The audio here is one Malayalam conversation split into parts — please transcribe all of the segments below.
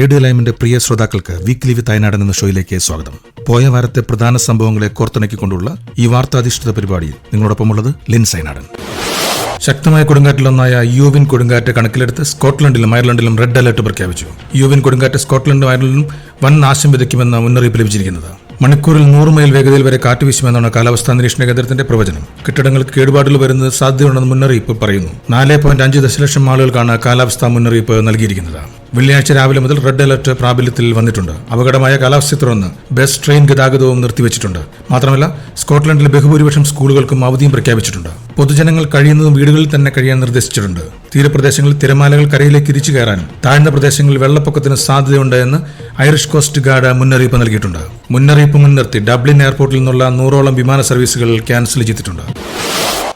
റേഡിയോ ലൈമിന്റെ പ്രിയ ശ്രോതാക്കൾക്ക് വീക്ക്ലി വിത്ത് അയനാട് എന്ന ഷോയിലേക്ക് സ്വാഗതം. പോയ വാരത്തെ പ്രധാന സംഭവങ്ങളെ കോർത്തിണക്കിക്കൊണ്ടുള്ള ഈ വാർത്താധിഷ്ഠിത പരിപാടിയിൽ നിങ്ങളോടൊപ്പമുള്ളത് ലിൻസ് അയനാടൻ ശക്തമായ കൊടുങ്കാറ്റിലൊന്നായ യുവിൻ കൊടുങ്കാറ്റ് കണക്കിലെടുത്ത് സ്കോട്ട്ലൻഡിലും അയർലൻഡിലും റെഡ് അലർട്ട് പ്രഖ്യാപിച്ചു. യുവിൻ കൊടുങ്കാറ്റ് സ്കോട്ട്ലൻഡും അയർലൻഡിലും വൻ നാശം വിതയ്ക്കുമെന്ന മുന്നറിയിപ്പ് ലഭിച്ചിരിക്കുന്നത്. മണിക്കൂറിൽ നൂറ് മൈൽ വേഗതയിൽ വരെ കാറ്റ് വീശുമെന്നാണ് കാലാവസ്ഥാ നിരീക്ഷണ കേന്ദ്രത്തിന്റെ പ്രവചനം. കെട്ടിടങ്ങൾക്ക് കേടുപാടുകൾ വരുന്നത് സാധ്യതയുണ്ടെന്ന് മുന്നറിയിപ്പ് പറയുന്നു. നാല് പോയിന്റ് അഞ്ച് ദശലക്ഷം ആളുകൾക്കാണ് കാലാവസ്ഥാ മുന്നറിയിപ്പ് നൽകിയിരിക്കുന്നത്. വെള്ളിയാഴ്ച രാവിലെ മുതൽ റെഡ് അലർട്ട് പ്രാബല്യത്തിൽ വന്നിട്ടുണ്ട്. അപകടമായ കാലാവസ്ഥയെ തുടർന്ന് ബസ് ട്രെയിൻ ഗതാഗതവും നിർത്തിവച്ചിട്ടുണ്ട്. മാത്രമല്ല സ്കോട്ട്ലൻഡിലെ ബഹുഭൂരിപക്ഷം സ്കൂളുകൾക്കും അവധിയും പ്രഖ്യാപിച്ചിട്ടുണ്ട്. പൊതുജനങ്ങൾ കഴിയുന്നതും വീടുകളിൽ തന്നെ കഴിയാൻ നിർദ്ദേശിച്ചിട്ടുണ്ട്. തീരപ്രദേശങ്ങളിൽ തിരമാലകൾ കരയിലേക്ക് തിരിച്ചു കയറാനും താഴ്ന്ന പ്രദേശങ്ങളിൽ വെള്ളപ്പൊക്കത്തിന് സാധ്യതയുണ്ട് എന്ന് ഐറിഷ് കോസ്റ്റ് ഗാർഡ് മുന്നറിയിപ്പ് നൽകിയിട്ടുണ്ട്. മുന്നറിയിപ്പ് മുൻനിർത്തി ഡബ്ലിൻ എയർപോർട്ടിൽ നിന്നുള്ള നൂറോളം വിമാന സർവീസുകൾ ക്യാൻസൽ ചെയ്തിട്ടുണ്ട്.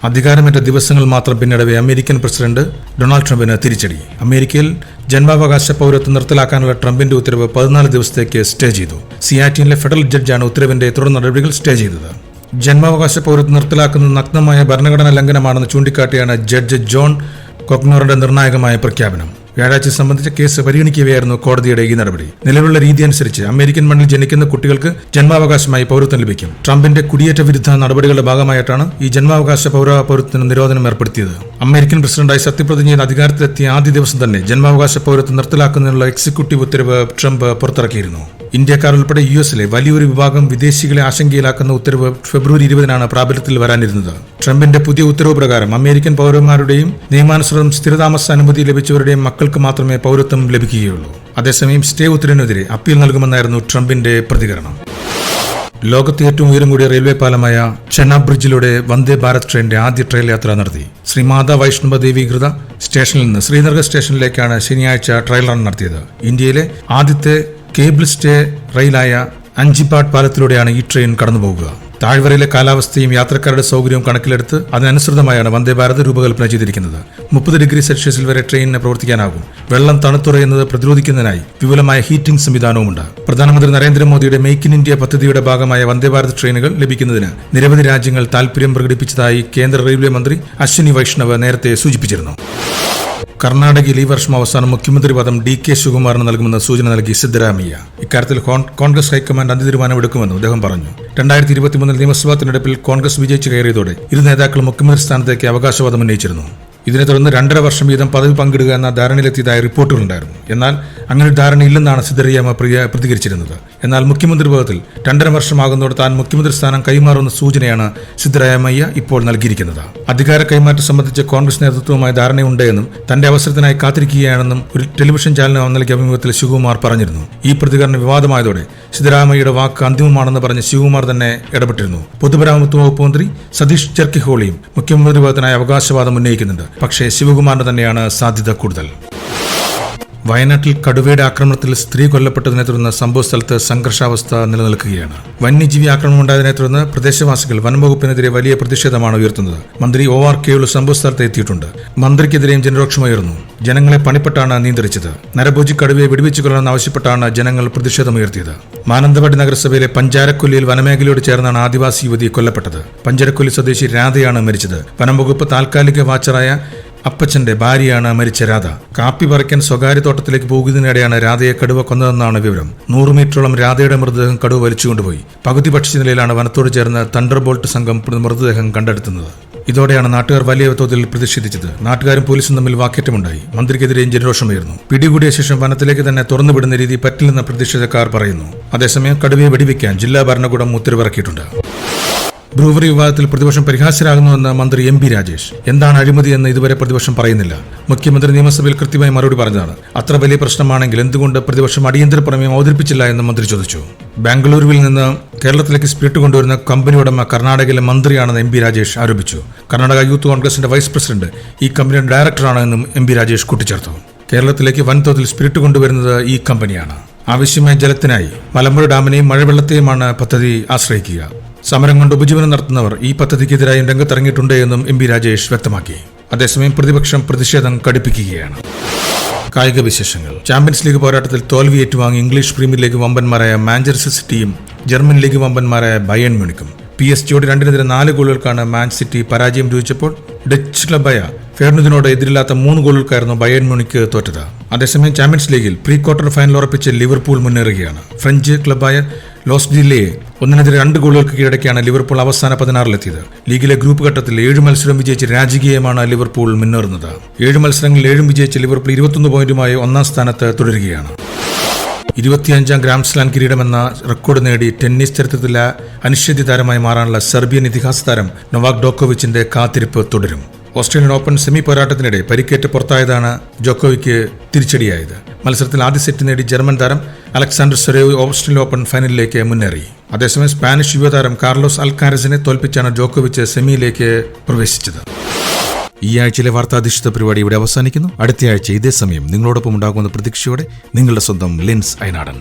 അധികാരമേറ്റ ദിവസങ്ങൾ മാത്രം പിന്നിടവേ അമേരിക്കൻ പ്രസിഡന്റ് ഡൊണാൾഡ് ട്രംപിന് തിരിച്ചടി. അമേരിക്കയിൽ ജന്മാവകാശ പൗരത്വം നിർത്തലാക്കാനുള്ള ട്രംപിന്റെ ഉത്തരവ് പതിനാല് ദിവസത്തേക്ക് സ്റ്റേ ചെയ്തു. സിയാറ്റിനിലെ ഫെഡറൽ ജഡ്ജാണ് ഉത്തരവിന്റെ തുടർ നടപടികൾ സ്റ്റേ ചെയ്തത്. ജന്മാവകാശ പൗരത്വം നിർത്തലാക്കുന്നത് നഗ്നമായ ഭരണഘടനാ ലംഘനമാണെന്ന് ചൂണ്ടിക്കാട്ടിയാണ് ജഡ്ജ് ജോൺ കൊക്നോറുടെ നിർണായകമായ പ്രഖ്യാപനം. വ്യാഴാഴ്ച സംബന്ധിച്ച കേസ് പരിഗണിക്കുകയായിരുന്നു കോടതിയുടെ ഈ നടപടി. നിലവിലുള്ള രീതി അനുസരിച്ച് അമേരിക്കൻ മണ്ണിൽ ജനിക്കുന്ന കുട്ടികൾക്ക് ജന്മാവകാശമായി പൗരത്വം ലഭിക്കും. ട്രംപിന്റെ കുടിയേറ്റ വിരുദ്ധ നടപടികളുടെ ഭാഗമായിട്ടാണ് ഈ ജന്മാവകാശ പൗര പൗരത്വത്തിന് നിരോധനം ഏർപ്പെടുത്തിയത്. അമേരിക്കൻ പ്രസിഡന്റായി സത്യപ്രതിജ്ഞ ചെയ്ത് അധികാരത്തിലെത്തിയ ആദ്യ ദിവസം തന്നെ ജന്മാവകാശ പൗരത്വം നിർത്തലാക്കുന്നതിനുള്ള എക്സിക്യൂട്ടീവ് ഉത്തരവ് ട്രംപ് പുറത്തിറക്കിയിരുന്നു. ഇന്ത്യക്കാർ ഉൾപ്പെടെ യു എസിലെ വലിയൊരു വിഭാഗം വിദേശികളെ ആശങ്കയിലാക്കുന്ന ഉത്തരവ് ഫെബ്രുവരി ഇരുപതിനാണ് പ്രാബല്യത്തിൽ വരാനിരുന്നത്. ട്രംപിന്റെ പുതിയ ഉത്തരവ് പ്രകാരം അമേരിക്കൻ പൗരന്മാരുടെയും നിയമാനുസൃതം സ്ഥിരതാമസ അനുമതി ലഭിച്ചവരുടെയും മക്കൾക്ക് മാത്രമേ പൗരത്വം ലഭിക്കുകയുള്ളൂ. അതേസമയം സ്റ്റേ ഉത്തരവിനെതിരെ അപ്പീൽ നൽകുമെന്നായിരുന്നു ട്രംപിന്റെ പ്രതികരണം. ലോകത്തെ ഏറ്റവും ഉയരം കൂടിയ റെയിൽവേ പാലമായ ചെന്ന ബ്രിഡ്ജിലൂടെ വന്ദേ ഭാരത് ട്രെയിനിന്റെ ആദ്യ ട്രെയിൻ യാത്ര നടത്തി. ശ്രീ മാതാ വൈഷ്ണവ ദേവീകൃത സ്റ്റേഷനിൽ നിന്ന് ശ്രീനഗർ സ്റ്റേഷനിലേക്കാണ് ശനിയാഴ്ച ട്രയൽ റൺ നടത്തിയത്. ഇന്ത്യയിലെ ആദ്യത്തെ കേബിൾ സ്റ്റേ റെയിലായ അഞ്ചിപ്പാട് പാലത്തിലൂടെയാണ് ഈ ട്രെയിൻ കടന്നുപോകുക താഴ്വരയിലെ കാലാവസ്ഥയും യാത്രക്കാരുടെ സൗകര്യവും കണക്കിലെടുത്ത് അതിനനുസൃതമായാണ് വന്ദേ ഭാരത് രൂപകൽപ്പന ചെയ്തിരിക്കുന്നത്. മുപ്പത് ഡിഗ്രി സെൽഷ്യസിൽ വരെ ട്രെയിനിന് പ്രവർത്തിക്കാനാകും. വെള്ളം തണുത്തുറയുന്നത് പ്രതിരോധിക്കുന്നതിനായി വിപുലമായ ഹീറ്റിംഗ് സംവിധാനവുമുണ്ട്. പ്രധാനമന്ത്രി നരേന്ദ്രമോദിയുടെ മേക്ക് ഇൻ ഇന്ത്യ പദ്ധതിയുടെ ഭാഗമായ വന്ദേ ഭാരത് ട്രെയിനുകൾ ലഭിക്കുന്നതിന് നിരവധി രാജ്യങ്ങൾ താൽപര്യം പ്രകടിപ്പിച്ചതായി കേന്ദ്ര റെയിൽവേ മന്ത്രി അശ്വിനി വൈഷ്ണവ് നേരത്തെ സൂചിപ്പിച്ചിരുന്നു. കർണാടകയിൽ ഈ വർഷം അവസാനം മുഖ്യമന്ത്രി പദം ഡി കെ ശിവകുമാറിന് നൽകുമെന്ന സൂചന നൽകി സിദ്ധരാമയ്യ. ഇക്കാര്യത്തിൽ കോൺഗ്രസ് ഹൈക്കമാൻഡ് അന്ത്യ തീരുമാനമെടുക്കുമെന്നും അദ്ദേഹം പറഞ്ഞു. രണ്ടായിരത്തി ഇരുപത്തിമൂന്നിൽ നിയമസഭാ തെരഞ്ഞെടുപ്പിൽ കോൺഗ്രസ് വിജയിച്ചു കയറിയതോടെ ഇരു നേതാക്കളും മുഖ്യമന്ത്രി സ്ഥാനത്തേക്ക് അവകാശവാദം ഉന്നയിച്ചിരുന്നു. ഇതിനെ തുടർന്ന് രണ്ടര വർഷം വീതം പദവി പങ്കിടുക എന്ന ധാരണയിലെത്തിയതായ റിപ്പോർട്ടുകളുണ്ടായിരുന്നു. എന്നാൽ അങ്ങനെ ഒരു ധാരണയില്ലെന്നാണ് സിദ്ധറിയാമ പ്രിയ- പ്രതികരിച്ചിരുന്നത്. എന്നാൽ മുഖ്യമന്ത്രി പദത്തിൽ രണ്ടര വർഷമാകുന്നതോടെ താൻ മുഖ്യമന്ത്രി സ്ഥാനം കൈമാറുന്ന സൂചനയാണ് സിദ്ധരാമയ്യ ഇപ്പോൾ നൽകിയിരിക്കുന്നത്. അധികാര കൈമാറ്റം സംബന്ധിച്ച് കോൺഗ്രസ് നേതൃത്വവുമായി ധാരണയുണ്ടെന്നും തന്റെ അവസരത്തിനായി കാത്തിരിക്കുകയാണെന്നും ഒരു ടെലിവിഷൻ ചാനലിന് നൽകിയ അഭിമുഖത്തിൽ ശിവകുമാർ പറഞ്ഞിരുന്നു. ഈ പ്രതികരണം വിവാദമായതോടെ സിദ്ധരാമയ്യയുടെ വാക്ക് അന്തിമമാണെന്ന് പറഞ്ഞ് ശിവകുമാർ തന്നെ ഇടപെട്ടിരുന്നു. പൊതുമരാമത്ത് വകുപ്പ് മന്ത്രി സതീഷ് ചെർക്കിഹോളിയും മുഖ്യമന്ത്രി പദത്തിനായി അവകാശവാദം ഉന്നയിക്കുന്നുണ്ട്. പക്ഷേ ശിവകുമാറിന് തന്നെയാണ് സാധ്യത കൂടുതൽ. വയനാട്ടിൽ കടുവയുടെ ആക്രമണത്തിൽ സ്ത്രീ കൊല്ലപ്പെട്ടതിനെ തുടർന്ന് സംഭവ സ്ഥലത്ത് സംഘർഷാവസ്ഥ നിലനിൽക്കുകയാണ്. വന്യജീവി ആക്രമണം ഉണ്ടായതിനെ തുടർന്ന് പ്രദേശവാസികൾ വനംവകുപ്പിനെതിരെ വലിയ പ്രതിഷേധമാണ് ഉയർത്തുന്നത്. മന്ത്രി ഒ ആർ കെയുള്ള സംഭവ സ്ഥലത്ത് എത്തിയിട്ടുണ്ട്. മന്ത്രിക്കെതിരെയും ജനരോക്ഷമുയർന്നു ജനങ്ങളെ പണിപ്പെട്ടാണ് നിയന്ത്രിച്ചത്. നരഭോജി കടുവയെ വെടിവെച്ചു കൊല്ലണമെന്നാവശ്യപ്പെട്ടാണ് ജനങ്ങൾ പ്രതിഷേധമുയർത്തിയത് മാനന്തവാടി നഗരസഭയിലെ പഞ്ചാരക്കൊല്ലിയിൽ വനമേഖലയോട് ചേർന്നാണ് ആദിവാസി യുവതി കൊല്ലപ്പെട്ടത്. പഞ്ചാരക്കൊല്ലി സ്വദേശി രാധയാണ് മരിച്ചത്. വനംവകുപ്പ് താൽക്കാലിക വാച്ചറായ അപ്പച്ചന്റെ ഭാര്യയാണ് മരിച്ച രാധ. കാപ്പി പറിക്കാൻ സ്വകാര്യ തോട്ടത്തിലേക്ക് പോകുന്നതിനിടെയാണ് രാധയെ കടുവ കൊന്നതെന്നാണ് വിവരം. നൂറ് മീറ്ററോളം രാധയുടെ മൃതദേഹം കടുവ വലിച്ചുകൊണ്ടുപോയി പകുതി പക്ഷി നിലയിലാണ് വനത്തോട് ചേർന്ന് തണ്ടർബോൾട്ട് സംഘം മൃതദേഹം കണ്ടെടുത്തുന്നത്. ഇതോടെയാണ് നാട്ടുകാർ വലിയ തോതിൽ പ്രതിഷേധിച്ചത്. നാട്ടുകാരും പോലീസും തമ്മിൽ വാക്കേറ്റമുണ്ടായി. മന്ത്രിക്കെതിരെയും ജനരോഷമായിരുന്നു പിടികൂടിയ ശേഷം വനത്തിലേക്ക് തന്നെ തുറന്നുവിടുന്ന രീതി പറ്റില്ലെന്ന് പ്രതിഷേധക്കാർ പറയുന്നു. അതേസമയം കടുവയെ വെടിവെക്കാൻ ജില്ലാ ഭരണകൂടം ഉത്തരവിറക്കിയിട്ടുണ്ട്. ബ്രൂവറി വിവാദത്തിൽ പ്രതിപക്ഷം പരിഹാസ്യരാകുന്നുവെന്ന് മന്ത്രി എം പി രാജേഷ്. എന്താണ് അഴിമതി എന്ന് ഇതുവരെ പ്രതിപക്ഷം പറയുന്നില്ല. മുഖ്യമന്ത്രി നിയമസഭയിൽ കൃത്യമായി മറുപടി പറഞ്ഞതാണ്. അത്ര വലിയ പ്രശ്നമാണെങ്കിൽ എന്തുകൊണ്ട് പ്രതിപക്ഷം അടിയന്തര പ്രമേയം അവതരിപ്പിച്ചില്ല എന്ന് മന്ത്രി ചോദിച്ചു. ബാംഗ്ലൂരുവിൽ നിന്ന് കേരളത്തിലേക്ക് സ്പിരിറ്റ് കൊണ്ടുവരുന്ന കമ്പനി ഉടമ കർണാടകയിലെ മന്ത്രിയാണെന്ന് എം പി രാജേഷ് ആരോപിച്ചു. കർണാടക യൂത്ത് കോൺഗ്രസിന്റെ വൈസ് പ്രസിഡന്റ് ഈ കമ്പനിയുടെ ഡയറക്ടറാണെന്നും എം പി രാജേഷ് കൂട്ടിച്ചേർത്തു. കേരളത്തിലേക്ക് വൻതോതിൽ സ്പിരിറ്റ് കൊണ്ടുവരുന്നത് ഈ കമ്പനിയാണ്. ആവശ്യമായ ജലത്തിനായി മലമ്പുഴ ഡാമിനെയും മഴവെള്ളത്തെയുമാണ് പദ്ധതി ആശ്രയിക്കുക. സമരം കൊണ്ട് ഉപജീവനം നടത്തുന്നവർ ഈ പദ്ധതിക്കെതിരായി രംഗത്തിറങ്ങിയിട്ടുണ്ട് എന്നും എം പി രാജേഷ് വ്യക്തമാക്കി. അതേസമയം പ്രതിപക്ഷം പ്രതിഷേധം കടുപ്പിക്കുകയാണ്. കായിക വിശേഷങ്ങൾ. ചാമ്പ്യൻസ് ലീഗ് പോരാട്ടത്തിൽ തോൽവി ഏറ്റുവാങ്ങി ഇംഗ്ലീഷ് പ്രീമിയർ ലീഗ് വമ്പന്മാരായ മാഞ്ചസ്റ്റർ സിറ്റിയും ജർമ്മൻ ലീഗ് വമ്പന്മാരായ ബയൺ മ്യൂണിക്കും. പി എസ് ജിയോട് രണ്ടിനെതിരെ നാല് ഗോളുകൾക്കാണ് മാൻ സിറ്റി പരാജയം രൂപിച്ചപ്പോൾ ഡച്ച് ക്ലബായ ഫെർണുദിനോട് എതിരില്ലാത്ത മൂന്ന് ഗോളുകൾക്കായിരുന്നു ബയൺ മ്യൂണിക്ക് തോറ്റത്. അതേസമയം ചാമ്പ്യൻസ് ലീഗിൽ പ്രീ ക്വാർട്ടർ ഫൈനൽ ഉറപ്പിച്ച് ലിവർപൂൾ മുന്നേറുകയാണ്. ഫ്രഞ്ച് ക്ലബായ ലോസ് ജില്ലയെ ഒന്നിനെതിരെ രണ്ട് ഗോളുകൾക്ക് കീഴടക്കിയാണ് ലിവർപൂൾ അവസാന പതിനാറിലെത്തിയത്. ലീഗിലെ ഗ്രൂപ്പ് ഘട്ടത്തിൽ ഏഴ് മത്സരം വിജയിച്ച് രാജകീയമാണ് ലിവർപൂൾ മുന്നേറുന്നത്. ഏഴ് മത്സരങ്ങളിൽ ഏഴും വിജയിച്ച് ലിവർപൂൾ ഇരുപത്തൊന്ന് പോയിന്റുമായി ഒന്നാം സ്ഥാനത്ത് തുടരുകയാണ്. ഇരുപത്തിയഞ്ചാം ഗ്രാംസ്ലാം കിരീടമെന്ന റെക്കോർഡ് നേടി ടെന്നീസ് ചരിത്രത്തിലെ അനിശ്ചിത താരമായി മാറാനുള്ള സെർബിയൻ ഇതിഹാസ താരം നൊവാക് ഡോക്കോവിച്ചിന്റെ കാത്തിരിപ്പ് തുടരും. ഓസ്ട്രേലിയൻ ഓപ്പൺ സെമി പോരാട്ടത്തിനിടെ പരിക്കേറ്റ് പുറത്തായതാണ് ജോക്കോവിക്ക് തിരിച്ചടിയായത്. മത്സരത്തിൽ ആദ്യ സെറ്റ് നേടി ജർമ്മൻ താരം അലക്സാണ്ടർ സെറേവ് ഓസ്ട്രേലിയൻ ഓപ്പൺ ഫൈനലിലേക്ക് മുന്നേറി. അതേസമയം സ്പാനിഷ് യുവതാരം കാർലോസ് അൽക്കാരസിനെ തോൽപ്പിച്ചാണ് ജോക്കോവിച്ച് സെമിയിലേക്ക് പ്രവേശിച്ചത്. ഈ ആഴ്ചയിലെ വാർത്താധിഷ്ഠിത പരിപാടി ഇവിടെ അവസാനിക്കുന്നു. അടുത്തയാഴ്ച ഇതേ സമയം നിങ്ങളോടൊപ്പം ഉണ്ടാകുന്ന പ്രതീക്ഷയോടെ നിങ്ങളുടെ സ്വന്തം ലെൻസ് അയനാടൻ.